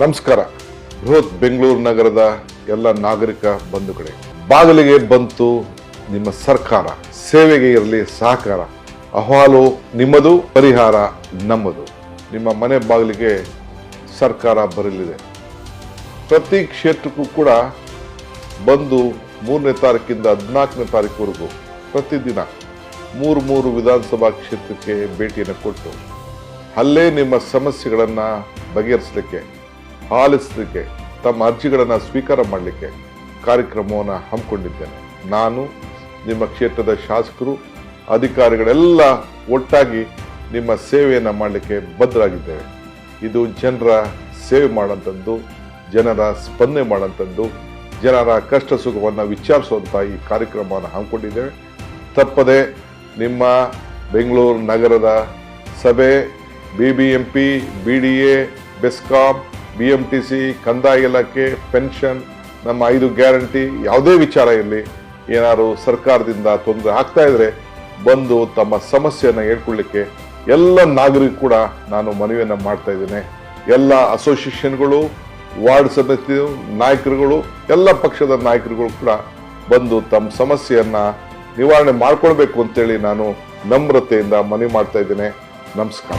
ನಮಸ್ಕಾರ. ಬೃಹತ್ ಬೆಂಗಳೂರು ನಗರದ ಎಲ್ಲ ನಾಗರಿಕ ಬಂಧುಗಳೇ, ಬಾಗಿಲಿಗೆ ಬಂತು ನಿಮ್ಮ ಸರ್ಕಾರ, ಸೇವೆಗೆ ಇರಲಿ ಸಹಕಾರ. ಅಹವಾಲು ನಿಮ್ಮದು, ಪರಿಹಾರ ನಮ್ಮದು. ನಿಮ್ಮ ಮನೆ ಬಾಗಿಲಿಗೆ ಸರ್ಕಾರ ಬರಲಿದೆ. ಪ್ರತಿ ಕ್ಷೇತ್ರಕ್ಕೂ ಕೂಡ ಬಂದು ಮೂರನೇ ತಾರೀಕಿಂದ ಹದಿನಾಲ್ಕನೇ ತಾರೀಕುವರೆಗೂ ಪ್ರತಿದಿನ ಮೂರು ಮೂರು ವಿಧಾನಸಭಾ ಕ್ಷೇತ್ರಕ್ಕೆ ಭೇಟಿಯನ್ನು ಕೊಟ್ಟು, ಅಲ್ಲೇ ನಿಮ್ಮ ಸಮಸ್ಯೆಗಳನ್ನು ಬಗೆಹರಿಸಲಿಕ್ಕೆ ಆಲಿಸಲಿಕ್ಕೆ ತಮ್ಮ ಅರ್ಜಿಗಳನ್ನು ಸ್ವೀಕಾರ ಮಾಡಲಿಕ್ಕೆ ಕಾರ್ಯಕ್ರಮವನ್ನು ಹಮ್ಮಿಕೊಂಡಿದ್ದೇನೆ. ನಾನು ನಿಮ್ಮ ಕ್ಷೇತ್ರದ ಶಾಸಕರು, ಅಧಿಕಾರಿಗಳೆಲ್ಲ ಒಟ್ಟಾಗಿ ನಿಮ್ಮ ಸೇವೆಯನ್ನು ಮಾಡಲಿಕ್ಕೆ ಬದ್ಧರಾಗಿದ್ದೇವೆ. ಇದು ಜನರ ಸೇವೆ ಮಾಡೋಂಥದ್ದು ಜನರ ಸ್ಪಂದನೆ ಮಾಡೋಂಥದ್ದು ಜನರ ಕಷ್ಟ ಸುಖವನ್ನು ವಿಚಾರಿಸುವಂಥ ಈ ಕಾರ್ಯಕ್ರಮವನ್ನು ಹಮ್ಮಿಕೊಂಡಿದ್ದೇವೆ. ತಪ್ಪದೆ ನಿಮ್ಮ ಬೆಂಗಳೂರು ನಗರದ ಸಭೆ B B M P B D A BESCOM B M T C ಕಂದಾಯ ಇಲಾಖೆ, ಪೆನ್ಷನ್, ನಮ್ಮ ಐದು ಗ್ಯಾರಂಟಿ, ಯಾವುದೇ ವಿಚಾರ ಇರಲಿ, ಏನಾದ್ರು ಸರ್ಕಾರದಿಂದ ತೊಂದರೆ ಆಗ್ತಾ ಇದ್ರೆ ಬಂದು ತಮ್ಮ ಸಮಸ್ಯೆಯನ್ನು ಹೇಳ್ಕೊಳ್ಳಿಕ್ಕೆ ಎಲ್ಲ ನಾಗರಿಕ ಕೂಡ ನಾನು ಮನವಿಯನ್ನು ಮಾಡ್ತಾ ಇದ್ದೇನೆ. ಎಲ್ಲ ಅಸೋಸಿಯೇಷನ್ಗಳು, ವಾರ್ಡ್ ಸಮಿತಿ ನಾಯಕರುಗಳು, ಎಲ್ಲ ಪಕ್ಷದ ನಾಯಕರುಗಳು ಕೂಡ ಬಂದು ತಮ್ಮ ಸಮಸ್ಯೆಯನ್ನು ನಿವಾರಣೆ ಮಾಡ್ಕೊಳ್ಬೇಕು ಅಂತೇಳಿ ನಾನು ನಮ್ರತೆಯಿಂದ ಮನವಿ ಮಾಡ್ತಾ ಇದ್ದೇನೆ. ನಮಸ್ಕಾರ.